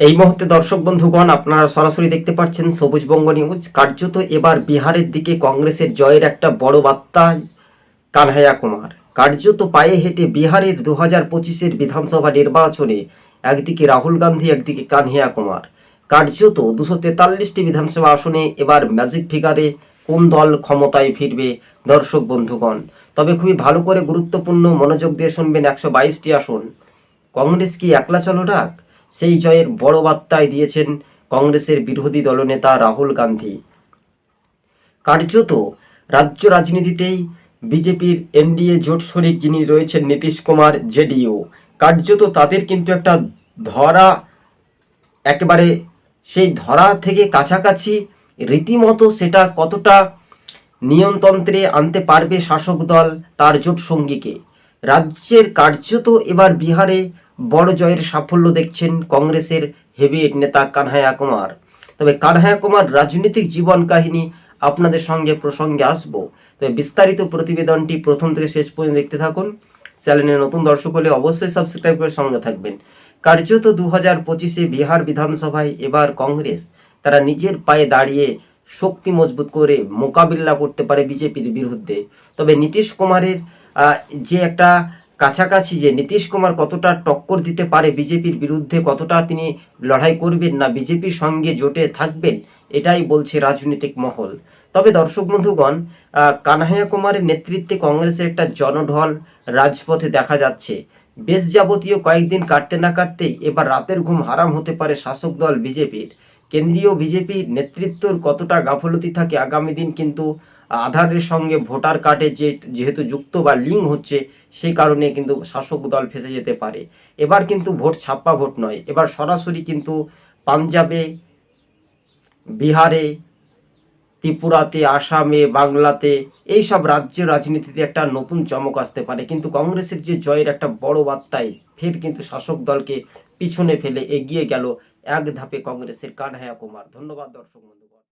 এই মুহূর্তে দর্শক বন্ধুগণ, আপনারা সরাসরি দেখতে পাচ্ছেন সবুজবঙ্গ নিউজ। কার্যত এবার বিহারের দিকে কংগ্রেসের জয়ের একটা বড় বার্তা, কানহাইয়া কুমার। কার্যত পায়ে হেঁটে বিহারের দু হাজার পঁচিশের বিধানসভা নির্বাচনে একদিকে রাহুল গান্ধী, একদিকে কানহাইয়া কুমার। কার্যত দুশো তেতাল্লিশটি বিধানসভা আসনে এবার ম্যাজিক ফিগারে কোন দল ক্ষমতায় ফিরবে দর্শক বন্ধুগণ? তবে খুবই ভালো করে গুরুত্বপূর্ণ মনোযোগ দিয়ে শুনবেন একশো বাইশটি আসন। কংগ্রেস কি একলা চলো ডাক? সেই জয়ের বড় বার্তায় দিয়েছেন কংগ্রেসের বিরোধী দলনেতা রাহুল গান্ধী। কার্যত রাজ্য রাজনীতিতেই বিজেপির এনডিএ জোট শরিক যিনি রয়েছেন নীতিশ কুমার, জেডিইউ। কার্যত তাদের কিন্তু একটা ধরা একেবারে সেই ধরা থেকে কাছাকাছি রীতিমতো সেটা কতটা নিয়মতন্ত্রে আনতে পারবে শাসক দল তার জোট সঙ্গীকে। রাজ্যের কার্যত এবার বিহারে বড় জয়ের সাফল্য দেখছেন কংগ্রেসের হেভিয়েট নেতা কানহায়া কুমার। তবে কানহায়া কুমার রাজনৈতিক জীবন কাহিনী আপনাদের সঙ্গে প্রসঙ্গে আসব। তবে বিস্তারিত প্রতিবেদনটি প্রথম থেকে শেষ পর্যন্ত দেখতে থাকুন। চ্যানেলে নতুন দর্শক হলে অবশ্যই সাবস্ক্রাইব করে সঙ্গে থাকবেন। কার্যত দু হাজার পঁচিশে বিহার বিধানসভায় এবার কংগ্রেস তারা নিজের পায়ে দাঁড়িয়ে শক্তি মজবুত করে মোকাবিলা করতে পারে বিজেপির বিরুদ্ধে। তবে নীতিশ কুমারের যে একটা কাছাকাছি যে নীতিশ কুমার কতটা টক্কর দিতে পারে বিজেপির বিরুদ্ধে, কতটা তিনি লড়াই করবেন না বিজেপির সঙ্গে জোটে থাকবেন, এটাই বলছে রাজনৈতিক মহল। তবে দর্শক বন্ধুগণ কানহাইয়া কুমারের নেতৃত্বে কংগ্রেসের একটা জনঢল রাজপথে দেখা যাচ্ছে। বেশ যাবতীয় কয়েকদিন কাটতে না কাটতেই এবার রাতের ঘুম হারাম হতে পারে শাসক দল বিজেপির। কেন্দ্রীয় বিজেপি নেতৃত্বর কতটা গাফলতি থাকে আগামী দিন কিন্তু আধারের সঙ্গে ভোটার কার্ডে যে যেহেতু যুক্ত বা লিঙ্ক হচ্ছে, সেই কারণে কিন্তু শাসক দল ফেসে যেতে পারে। এবার কিন্তু ভোট ছাপ্পা ভোট নয়। এবার সরাসরি কিন্তু পাঞ্জাবে, বিহারে, ত্রিপুরাতে, আসামে, বাংলাতে এই সব রাজ্যের রাজনীতিতে একটা নতুন চমক আসতে পারে। কিন্তু কংগ্রেসের যে জয়ের একটা বড় বার্তায় ফের কিন্তু শাসক দলকে পিছনে ফেলে এগিয়ে গেল এক ধাপে কংগ্রেসের কানহায়া কুমার। ধন্যবাদ দর্শক বন্ধু